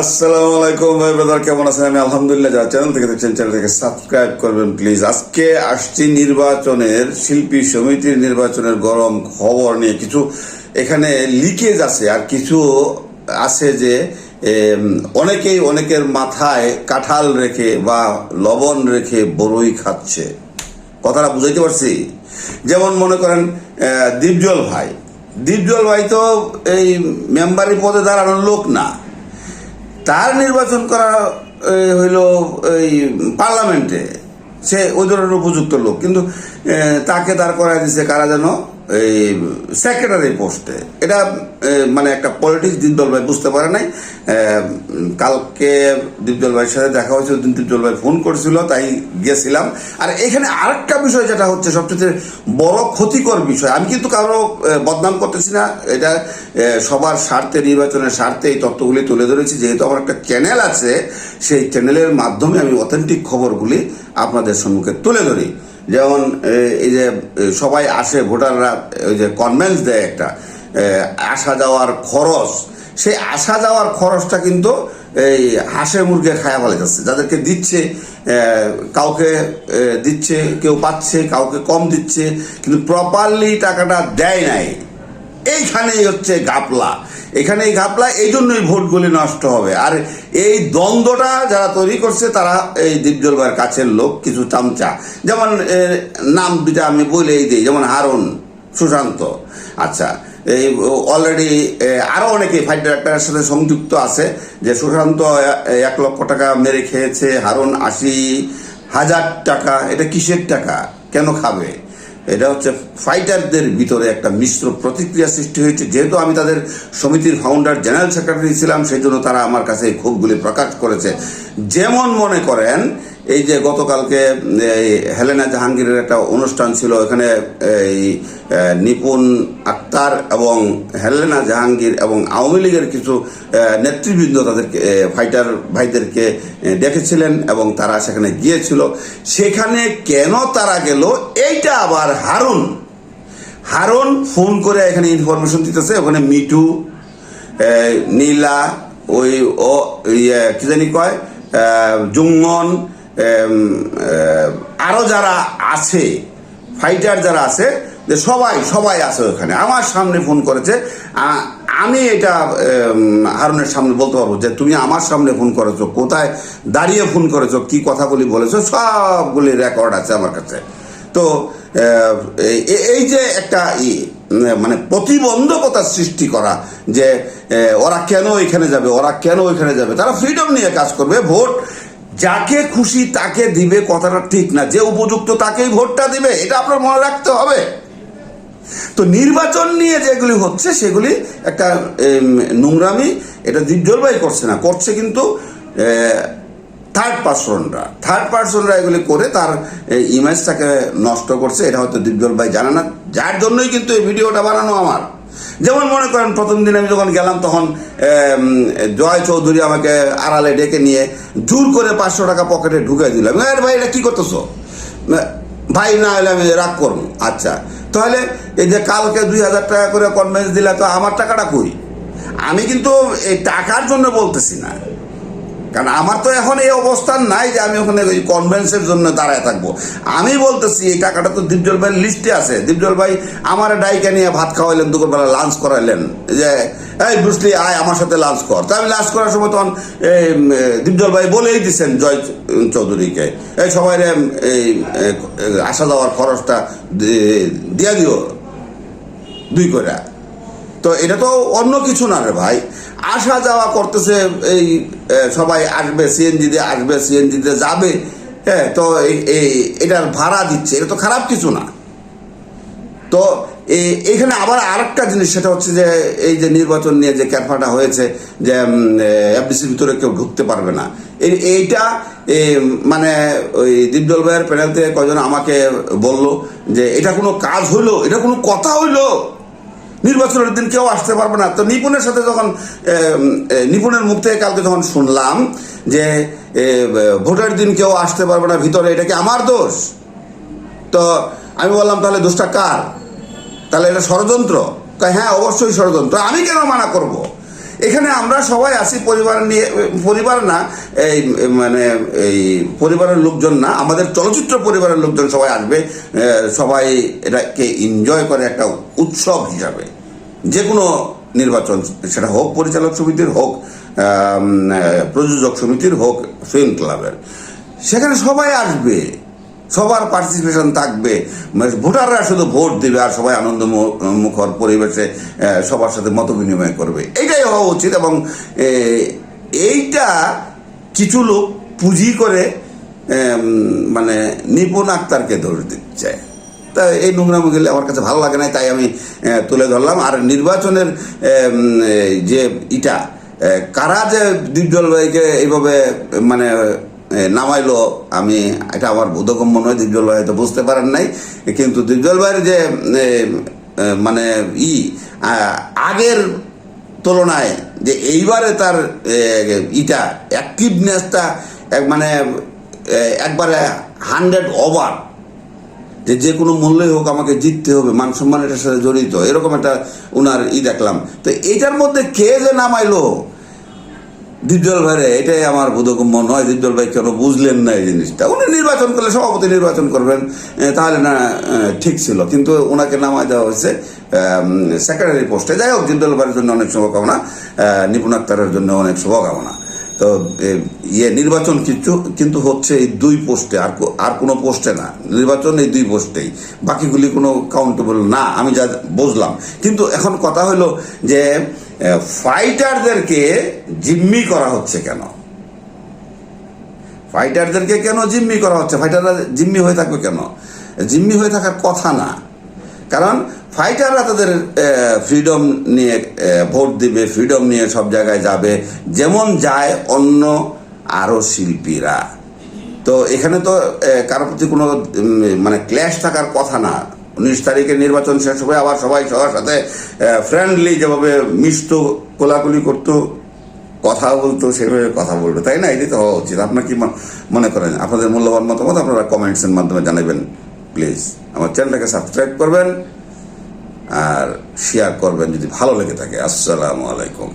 আসসালামু আলাইকুম ভাই ব্রাদার, কেমন আছেন? আমি আলহামদুলিল্লাহ যারা চ্যানেল থেকে দেখছেন চ্যানেল থেকে সাবস্ক্রাইব করবেন প্লিজ আজকে আসছি নির্বাচনের, শিল্পী সমিতির নির্বাচনের গরম খবর নিয়ে। কিছু এখানে লিকেজ আছে, আর কিছু আছে যে অনেকেই অনেকের মাথায় কাঁঠাল রেখে বা লবণ রেখে বড়ই খাচ্ছে। কথাটা বুঝাইতে পারছি? যেমন মনে করেন দীপজল ভাই। দীপজল ভাই তো এই মেম্বারি পদে দাঁড়ানোর লোক না। তার নির্বাচন করা হইল, এই, পার্লামেন্টে। সে ওই ধরনের উপযুক্ত লোক। কিন্তু তাকে তার করা দিছে কারা যেন? এই সেক্রেটারি পোস্টে এটা মানে একটা পলিটিক্স দীপদল ভাই বুঝতে পারে নাই। কালকে দীপদল ভাইয়ের সাথে দেখা হয়েছে ওদিন দীপদল ভাই ফোন করেছিল, তাই গেছিলাম আর এখানে আরেকটা বিষয় যেটা হচ্ছে, সবচেয়ে বড় ক্ষতিকর বিষয়, আমি কিন্তু কারও বদনাম করতেছি না। এটা সবার স্বার্থে, নির্বাচনের স্বার্থে এই তথ্যগুলি তুলে ধরেছি। যেহেতু আমার একটা চ্যানেল আছে, সেই চ্যানেলের মাধ্যমে আমি অথেন্টিক খবরগুলি আপনাদের সম্মুখে তুলে ধরি। যেমন এই যে সবাই আসে, ভোটাররা ওই যে কনভেন্স দেয় একটা আসা যাওয়ার খরচ, সেই আসা যাওয়ার খরচটা কিন্তু এই হাঁসে মুরগে খায়া ফেলে যাচ্ছে। যাদেরকে দিচ্ছে কাউকে দিচ্ছে, কেউ পাচ্ছে, কাউকে কম দিচ্ছে, কিন্তু প্রপারলি টাকাটা দেয় নাই। এইখানেই হচ্ছে গাপলা এখানে এই গাপলা এই জন্যই ভোটগুলি নষ্ট হবে। আর এই দ্বন্দ্বটা যারা তৈরি করছে, তারা এই দীপজল ভাইয়ের কাছের লোক, কিছু চামচা। যেমন নাম দুটা আমি বলেই দিই, যেমন হারুন, সুশান্ত। আচ্ছা এই অলরেডি আরও অনেকে ফাইট ডাইরেক্টরের সাথে সংযুক্ত আছে, যে সুশান্ত এক লক্ষ টাকা মেরে খেয়েছে, হারুন আশি হাজার টাকা। এটা কিসের টাকা? কেন খাবে? এটা হচ্ছে ফাইটারদের ভিতরে একটা মিশ্র প্রতিক্রিয়া সৃষ্টি হয়েছে। যেহেতু আমি তাদের সমিতির ফাউন্ডার জেনারেল সেক্রেটারি ছিলাম, সেই জন্য তারা আমার কাছে ক্ষোভগুলি প্রকাশ করেছে। যেমন মনে করেন এই যে গতকালকে এই হেলেনা জাহাঙ্গীরের একটা অনুষ্ঠান ছিল এখানে এই নিপুণ আক্তার এবং হেলেনা জাহাঙ্গীর এবং আওয়ামী লীগের কিছু নেতৃবৃন্দ তাদেরকে ফাইটার ভাইদেরকে ডেকেছিলেন এবং তারা সেখানে গিয়েছিল। সেখানে কেন তারা গেল এইটা আবার হারুন। হারুন ফোন করে এখানে ইনফরমেশন দিতেছে ওখানে মিটু নীলা ওই ও ইয়ে কি জানি কয় আহ, জুঙ্গন এম, আহ, আরও যারা আছে ফাইটার যারা আছে যে সবাই সবাই আছে ওখানে। আমার সামনে ফোন করেছে আমি এটা হারুনের সামনে বলতে পারব যে তুমি আমার সামনে ফোন করেছ কোথায় দাঁড়িয়ে ফোন করেছ কি কথাগুলি বলেছ সবগুলি রেকর্ড আছে আমার কাছে। তো এই- যে একটা মানে প্রতিবন্ধকতা সৃষ্টি করা যে ওরা কেন এখানে যাবে ওরা কেন ওইখানে যাবে তারা ফ্রিডম নিয়ে কাজ করবে ভোট যাকে খুশি তাকে দিবে কথাটা ঠিক না, যে উপযুক্ত তাকেই ভোটটা দিবে, এটা আপনার মনে রাখতে হবে। তো নির্বাচন নিয়ে যেগুলি হচ্ছে, সেগুলি একটা নোংরামি, এটা দীপজলবাই করছে না, করছে কিন্তু থার্ড পার্সনরা থার্ড পার্সনরা এগুলি করে তার ইমেজটাকে নষ্ট করছে, এটা হয়তো দীপজল ভাই জানে না। যার জন্যই কিন্তু এই ভিডিওটা বানানো আমার। যেমন মনে করেন প্রথম দিন আমি যখন গেলাম, তখন জয় চৌধুরী আমাকে আড়ালে ডেকে নিয়ে জোর করে পাঁচশো টাকা পকেটে ঢুকে দিলাম আরে ভাই, এটা কি করতেছো? ভাই, না হলে আমি রাগ করব। আচ্ছা তাহলে এই যে কালকে দুই হাজার টাকা করে কনভেন্স দিলে তো আমার টাকাটা কই? আমি কিন্তু এই টাকার জন্য বলতেছি না। কারণ আমার তো এখন এই অবস্থান নাই যে আমি ওখানে ওই কনভেন্সের জন্য দাঁড়ায় থাকব। আমি বলতেছি, এই টাকাটা তো দীপজল ভাইয়ের লিস্টে আছে। দীপজল ভাই আমার ডাইকে নিয়ে ভাত খাওয়াইলেন, দুপুরবেলা লাঞ্চ করাইলেন। যে, এই বুঝলি আয় আমার সাথে লাঞ্চ কর। তা আমি লাঞ্চ করার সময় তখন দীপজল ভাই বলেই দিছেন জয় চৌধুরীকে, এই সবাই এই আসা যাওয়ার খরচটা দিয়া দিও, দুই করে তো এটা তো অন্য কিছু না রে ভাই। আসা যাওয়া করতেছে এই সবাই আসবে, সিএনজিতে আসবে, সিএনজিতে যাবে। হ্যাঁ তো এই- এটার ভাড়া দিচ্ছে। এটা তো খারাপ কিছু না। তো এখানে আবার আরেকটা জিনিস, সেটা হচ্ছে যে এই যে নির্বাচন নিয়ে যে ক্যারফাটা হয়েছে, যে এফডিসির ভিতরে কেউ ঢুকতে পারবে না। এই এইটা মানে ওই দীপজল ভাইয়ের প্যানেল থেকে কজন আমাকে বলল যে, এটা কোনো কাজ হইল? এটা কোনো কথা হইল? নির্বাচনের দিন কেউ আসতে পারবে না। তো নিপুণের সাথে যখন নিপুণের মুখ থেকে কালকে যখন শুনলাম যে ভোটের দিন কেউ আসতে পারবে না ভিতরে, এটা কি আমার দোষ? তো আমি বললাম, তাহলে দোষটা কার? তাহলে এটা ষড়যন্ত্র। হ্যাঁ অবশ্যই ষড়যন্ত্র। আমি কেন মানা করব? এখানে আমরা সবাই আছি পরিবার নিয়ে, পরিবার না, এই মানে এই পরিবারের লোকজন না, আমাদের চলচ্চিত্র পরিবারের লোকজন সবাই আসবে সবাই এটাকে এনজয় করে একটা উৎসব হিসাবে। যে কোনো নির্বাচন, সেটা হোক পরিচালক সমিতির হোক প্রযোজক সমিতির হোক ফিল্ম ক্লাবের সেখানে সবাই আসবে। সবার পার্টিসিপেশন থাকবে। মানে ভোটাররা শুধু ভোট দেবে আর সবাই আনন্দ মুখর পরিবেশে সবার সাথে মত বিনিময় করবে। এটাই হওয়া উচিত এবং এইটা কিছু লোক পুঁজি করে মানে নিপুণ আক্তারকে ধরে দিচ্ছে তা এই নোংরামো গেলে আমার কাছে ভালো লাগে না তাই আমি তুলে ধরলাম। আর নির্বাচনের যে ইটা কারা যে দীপজল ভাইকে এইভাবে মানে নামাইলো, আমি এটা আমার বোধগম্য নয় দীপজল ভাই হয়তো বুঝতে পারেন নাই। কিন্তু দীপজল ভাইয়ের যে মানে ই আগের তুলনায় যে এইবারে তার ইটা অ্যাক্টিভনেসটা এক মানে একবারে হান্ড্রেড ওভার যে যে কোনো মূল্যই হোক আমাকে জিততে হবে, মান সম্মান এটার সাথে জড়িত, এরকম একটা উনার ই দেখলাম। তো এটার মধ্যে কে যে নামাইলো দীপজল ভাইরে, এটাই আমার বোধগম্য নয়। দীপজল ভাই কেন বুঝলেন না এই জিনিসটা? উনি নির্বাচন করলে সভাপতি নির্বাচন করবেন। তাহলে না ঠিক ছিল। কিন্তু ওনাকে নামায় দেওয়া হয়েছে সেক্রেটারি পোস্টে যাই হোক, দীপজল ভাইয়ের জন্য অনেক শুভকামনা নিপুণ আক্তারের জন্য অনেক শুভকামনা। তো ইয়ে নির্বাচন কিছু, কিন্তু হচ্ছে এই দুই পোস্টে আর আর কোনো পোস্টে না। নির্বাচন এই দুই পোস্টেই বাকিগুলি কোনো কাউন্টেবল না, আমি যা বুঝলাম। কিন্তু এখন কথা হলো যে ফাইটারদেরকে জিম্মি করা হচ্ছে কেন? ফাইটারদেরকে কেন জিম্মি করা হচ্ছে? ফাইটাররা জিম্মি হয়ে থাকবে কেন? জিম্মি হয়ে থাকার কথা না। কারণ ফাইটাররা তাদের ফ্রিডম নিয়ে ভোট দিবে ফ্রিডম নিয়ে সব জায়গায় যাবে, যেমন যায় অন্য আরও শিল্পীরা। তো এখানে তো কারোর প্রতি কোনো মানে ক্ল্যাশ থাকার কথা না। উনিশ তারিখে নির্বাচন শেষ হবে, আবার সবাই সবার সাথে ফ্রেন্ডলি যেভাবে মিশত, কোলাকুলি করতো কথা বলতো, সেভাবে কথা বলবে, তাই না? এটাই তো হওয়া উচিত। আপনার কি মনে করেন? আপনাদের মূল্যবান মতামত আপনারা কমেন্টসের মাধ্যমে জানাবেন প্লিজ আমার চ্যানেলটাকে সাবস্ক্রাইব করবেন আর শেয়ার করবেন যদি ভালো লেগে থাকে। আসসালামু আলাইকুম।